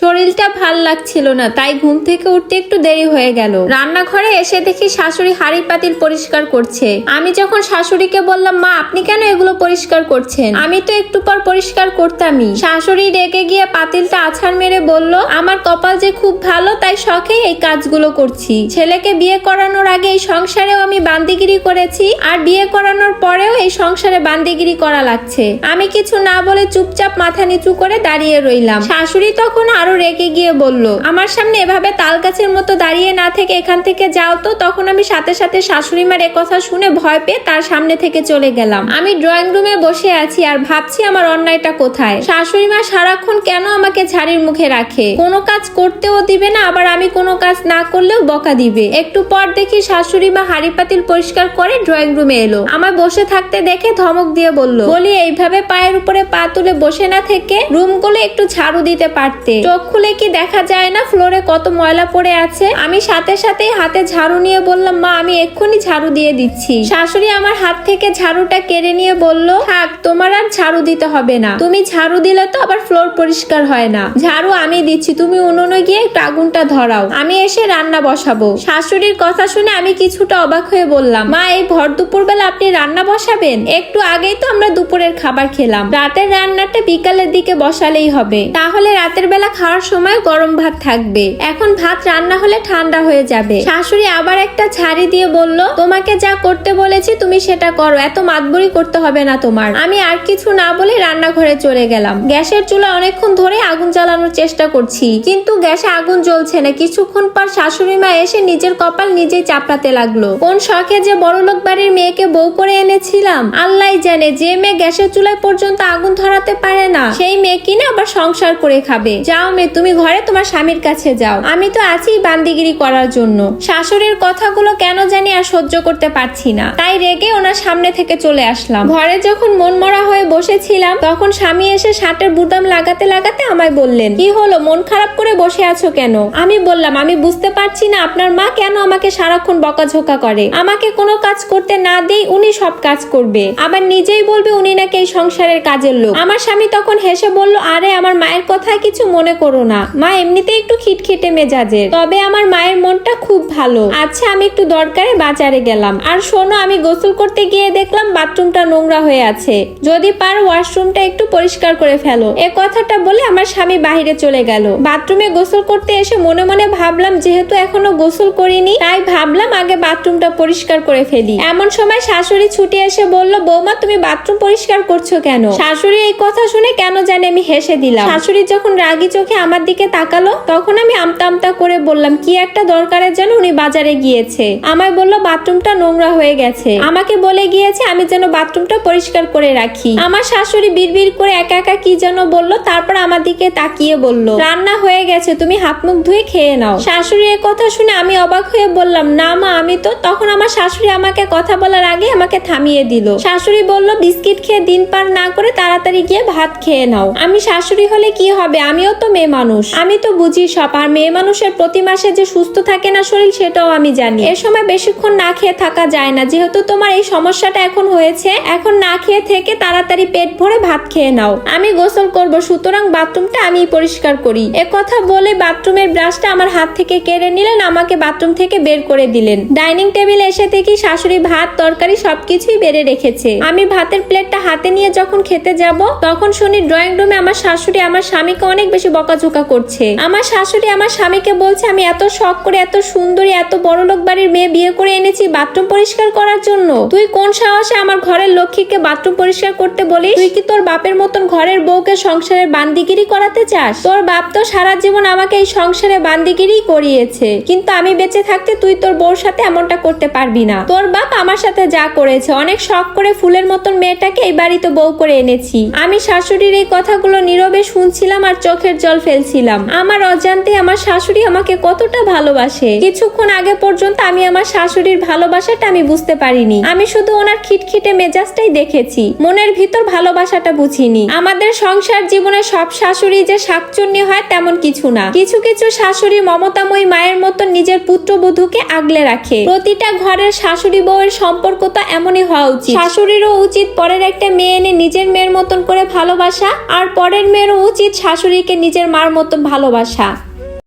শরীরটা ভালো লাগছিল না, তাই ঘুম থেকে উঠতে একটু দেরি হয়ে গেল। রান্নাঘরে এসে দেখি শাশুড়ি হাড়ি পাতিল পরিষ্কার করছে। আমি যখন শাশুড়িকে বললাম, মা, আপনি কেন এগুলো পরিষ্কার করছেন? আমি তো একটু পর পরিষ্কার করতামই। শাশুড়ি রেগে গিয়ে পাতিলটা আছাড় মেরে বলল, আমার কপাল যে খুব ভালো, তাই শখেই এই কাজগুলো করছি। ছেলেকে বিয়ে করানোর আগে এই সংসারেও আমি বান্দিগিরি করেছি, আর বিয়ে করানোর পরেও এই সংসারে বান্দিগিরি করা লাগছে। আমি কিছু না বলে চুপচাপ মাথা নিচু করে দাঁড়িয়ে রইলাম। শাশুড়ি তখন আরও রেগে গিয়ে বলল, আমার সামনে এভাবে তাল গাছের মতো দাঁড়িয়ে না থেকে এখান থেকে যাও তো। তখন আমি সাথে সাথে শাশুড়ি মার কথা শুনে ভয় পেয়ে তার সামনে থেকে চলে গেলাম। আমি ড্রয়িং রুমে বসে আছি আর ভাবছি আমার অন্যায়টা কোথায়। শাশুড়ি মা সারাক্ষণ কেন আমাকে ঝাড়ির মুখে রাখে? কোনো কাজ করতেও দিবে না, আবার আমি কোনো কাজ না করলেও বকা দিবে। একটু পর দেখি শাশুড়ি মা হাড়ি পাতিল পরিষ্কার করে ড্রয়িং রুমে এলো। আমার বসে থাকতে দেখে ধমক দিয়ে বলল, বলি, এইভাবে পায়ের উপরে পা তুলে বসে না থেকে রুমগুলো একটু ঝাড়ু দিতে পারতে। চোখ খুলে কি দেখা যায় না? ফ্লোরে কত ময়লা পড়ে আছে? আমি সাথে সাথেই হাতে ঝাড়ু নিয়ে বললাম, মা, আমি এক্ষুনি ঝাড়ু দিয়ে দিচ্ছি। শাশুড়ি আমার হাত থেকে ঝাড়ুটা কেড়ে নিয়ে বলল, থাক, তোমার আর ঝাড়ু দিতে হবে না। তুমি ঝাড়ু দিলে তো আবার ফ্লোর পরিষ্কার হয় না। ঝাড়ু আমি দিচ্ছি, তুমি উনুনে গিয়ে একটু আগুনটা ধরাও। আমি এসে রান্না বসাবো। শাশুড়ির কথা শুনে আমি কিছুটা অবাক হয়ে বললাম, মা, এই ভর দুপুর বেলা আপনি রান্না বসাবেন? একটু আগেই তো আমরা দুপুরের খাবার খেলাম। রাতের রান্নাটা বিকালের দিকে বসালেই হবে। তাহলে রাতের বেলা খাওয়ার সময় গরম ভাত থাকবে। এখন ভাত রান্না হলে ঠান্ডা হয়ে যাবে। শাশুড়ি আবার একটা ছাড়ি দিয়ে বলল, তোমাকে যা করতে বলেছি তুমি সেটা করো, এত মাতবরি করতে হবে না তোমার। আমি আর কিছু না বলে রান্নাঘরে চলে গেলাম। গ্যাসের চুলা অনেকক্ষণ ধরে আগুন জ্বালানোর চেষ্টা করছি। কিন্তু গ্যাসে আগুন জ্বলছে না। কিছুক্ষণ পর শাশুড়ি মা এসে নিজের কপাল নিজেই চাপড়াতে লাগল। কোন শখে যে বড়লোক বাড়ির মেয়েকে বউ করে এনেছিলাম? আল্লাহ জানে, যে মেয়ে গ্যাসের চুলায় পর্যন্ত আগুন ধরাতে পারে না, সেই মেয়ে কিনে আবার সংসার করে খাবে। যাও মেয়ে তুমি ঘরে তোমার স্বামীর কাছে যাও। আমি তো আছি বান্দিগিরি করার জন্য। শাশুড়ির কথাগুলো কেন জানি আর সহ্য করতে পারছি না। তাই রেগে ওনার সামনে থেকে চলে আসলাম। ঘরে যখন মন মরা হয়ে বসেছিলাম, তখন স্বামী এসে শার্টের বুতাম লাগাতে লাগাতে আমায় বললেন, কি হলো? মন খারাপ করে বসে আছো কেন? আমি বললাম, আমি বুঝতে পারছি না আপনার মা কেন আমাকে সারাক্ষণ বকাঝোকা করে। আমাকে কোনো কাজ করতে না দেই উনি সব কাজ করবে। আবার নিজেই বলবে উনি নাকি এই সংসারের কাজের লোক। আমার স্বামী তখন হেসে বলল, আরে, আমার মায়ের কথায় কিছু মনে করো না। মা এমনিতে একটু খিটখিটে মেজাজের। তবে আমার মায়ের মনটা খুব ভালো। আচ্ছা আমি একটু দরকারে বাজারে গেলাম। আর শোনো, আমি গোসল করতে গিয়ে দেখলাম বাথরুমটা নোংরা হয়ে আছে। যদি পারো, ওয়াশরুমটা একটু পরিষ্কার করে ফেলো। এ কথাটা বলে আমার স্বামী বাইরে চলে গেল। বাথরুমে গোসল করতে এসে মনে মনে ভাবলাম, যেহেতু এখনও গোসল করিনি, তাই ভাবলাম আগে বাথরুমটা পরিষ্কার করে ফেলি। এমন সময় শাশুড়ি ছুটে এসে বলল, বৌমা, তুমি বাথরুম পরিষ্কার করছ কেন? শাশুড়ি এই কথা শুনে কেন জানে আমি হেসে দিলাম। শাশুড়ি যখন রাগি চোখে আমার দিকে তাকালো, তখন আমি আমতা আমতা করে বললাম, কি একটা দরকারের জন্য উনি বাজারে গিয়েছে। আমায় বলল, বাথরুমটা নোংরা হয়ে গেছে। আমাকে বলে গিয়েছে, আমি যেন বাথরুমটা পরিষ্কার করে রাখি। আমার শাশুড়ি বিড়বিড় করে একা একা কি যেন বলল, তারপর আমার দিকে তাকিয়ে বলল, রান্না হয়ে গেছে, তুমি হাত মুখ ধুয়ে খেয়ে নাও। শাশুড়ি এ কথা শুনে আমি অবাক হয়ে বললাম, না মা, আমি তো তখন আমার শাশুড়ি আমাকে কথা বলার আগে আমাকে থামিয়ে দিল। শাশুড়ি বলল, বিস্কিট খেয়ে দিন পার না করে তাড়াতাড়ি গিয়ে ভাত খেয়ে নাও। আমি শাশুড়ি হলে কি হবে? আমিও তো মেয়ে মানুষ। আমি তো বুঝি সব, আর মেয়ে মানুষের প্রতি মাসে যে সুস্থ থাকে না শরীর, সেটাও আমি জানি। এ সময় বেশিক্ষণ না খেয়ে থাকা যায় না। যেহেতু তোমার এই সমস্যাটা এখন হয়েছে, এখন না খেয়ে থেকে তাড়াতাড়ি পেট ভরে ভাত খেয়ে নাও। আমি গোসল করব, সুতরাং বাথরুমটা আমি পরিষ্কার করি। এ কথা বলে বাথরুমের ব্রাশটা আমার হাত থেকে কেড়ে নিলেন, আমাকে বাথরুম থেকে বের করে দিলেন। ডাইনিং টেবিলে এসে দেখি শাশুড়ি ভাত, তরকারি সবকিছুই বেড়ে রেখেছে। আমি ভাতের প্লেটটা হাতে নিয়ে যখন খেতে যাব, তখন শুনি ড্রয়িং রুমে আমার শাশুড়ি আমার স্বামীকে অনেক বেশি বকাঝোকা করছে। আমার শাশুড়ি আমার স্বামীকে বলছে, আমি এত শখ করে এত সুন্দরী, এত বড় লোক বাড়ির মেয়ে বিয়ে করে এনেছি বাথরুম পরিষ্কার করার জন্য। তুই কোন সাহসে আমার ঘরের লক্ষ্মীকে বাথরুম পরিষ্কার করতে বলিস? তুই কি তোর বাপের মতন ঘরের বউকে সংসারের বান্দিগিরি করাতে চাস? তোর বাপ তো সারা জীবন আমাকে এই সংসারে বান্দিগিরি করিয়েছে। কিন্তু আমি বেঁচে থাকতে তুই তোর বউর সাথে এমনটা করতে পারবি না। তোর বাপ আমার সাথে যা করেছে, অনেক শখ করে ফুলের মতন মেয়েটাকে এই বাড়িতে বউ করে এনেছি। আমি শাশুড়ির এই কথাগুলো নীরবে শুনছিলাম আর চোখের জল ফেলছিলাম। আমার অজান্তে আমার শাশুড়ি আমাকে কতটা ভালোবাসে। কিছুক্ষণ আগে পর্যন্ত আমি আমার শাশুড়ির ভালোবাসাটা আমি বুঝতে পারিনি। আমি শুধু ওনার খিটখিটে মেজাজটাই দেখেছি। মনের ভিতর ভালোবাসাটা বুঝিনি। আমাদের সংসার জীবনে সব শাশুড়ি যে শাকচুন্নি হয় তেমন কিছু না। কিছু কিছু শাশুড়ি মমতাময়ী মায়ের মতো নিজের পুত্রবধূকে আগলে রাখে। প্রতিটা ঘরের শাশুড়ি বউয়ের সম্পর্ক তো এমনই হওয়া উচিত। শাশুড়িরও উচিত পরের একটা মেয়ে এনে নিজের মেয়ের মতন করে ভালোবাসা, আর পরের মেয়েরও উচিত শাশুড়িকে নিজের মার মতো ভালোবাসা।